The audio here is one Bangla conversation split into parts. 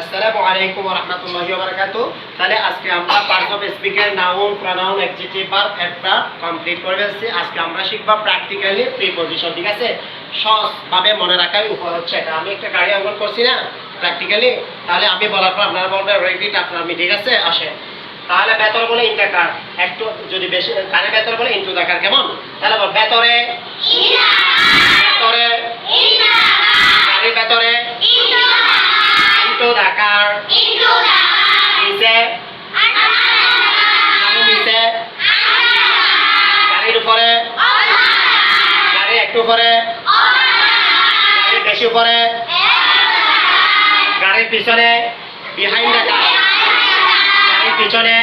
আসসালামু আলাইকুম বারাকাতুহু তাহলে আজকে আমরা of noun adjective verb complete করে ফেলছি। আজকে আমরা শিখব প্র্যাকটিক্যালি প্রিপজিশন ঠিক আছে? মনে রাখার উপায় হচ্ছে এটা। আমি একটা গাড়ি করছি না প্র্যাকটিক্যালি তাহলে আমি বলার পর আপনারা বলবেন রেডি আপনার আমি ঠিক আছে? আসেন তাহলে বেতর বলে ইন্টাকার একটু যদি বেশি কানে বেতর বলে ইন্টু দেখার কেমন? তাহলে বেতরে গাড়ির বেতরে ইন্টু দেখার নিচে গাড়ির নিচে গাড়ির উপরে গাড়ির একটু উপরে গাড়ির বেশি উপরে গাড়ির পিছনে বিহাইন্ড দেখা গাড়ির পিছনে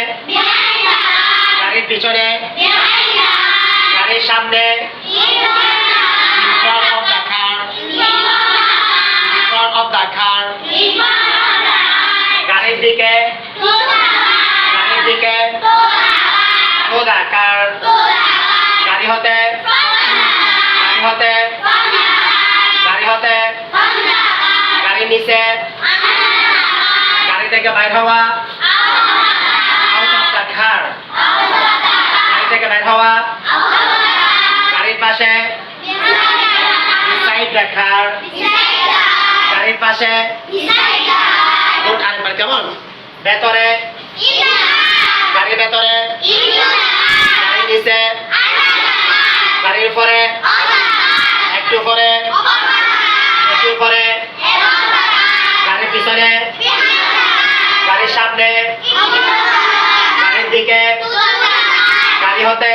গাড়ির পিছনে গাড়ির সামনে car গাড়ি হতে গাড়ি হতে গাড়ি হতে গাড়ির নিচে গাড়ি থেকে বাইর হওয়া the গাড়ি থেকে বাইর হওয়া গাড়ির পাশে। the car গাড়ির পাশে গুড কেমন ভেতরে গাড়ির ভেতরে গাড়ির গাড়ির একটু গাড়ির পিছনে সামনে দিকে, গাড়ি হতে,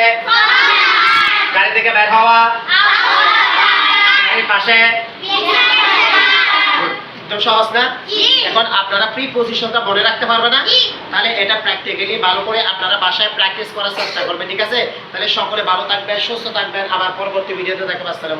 গাড়ি থেকে বের হওয়া গাড়ির পাশে একদম সহজ না? এখন আপনারা প্রি পজিশনটা মনে রাখতে পারবে না? তাহলে এটা প্র্যাকটিক্যালি ভালো করে আপনারা বাসায় প্র্যাকটিস করার চেষ্টা করবেন ঠিক আছে? তাহলে সকলে ভালো থাকবেন সুস্থ থাকবেন। আবার পরবর্তী ভিডিওতে দেখবেন আসসালাম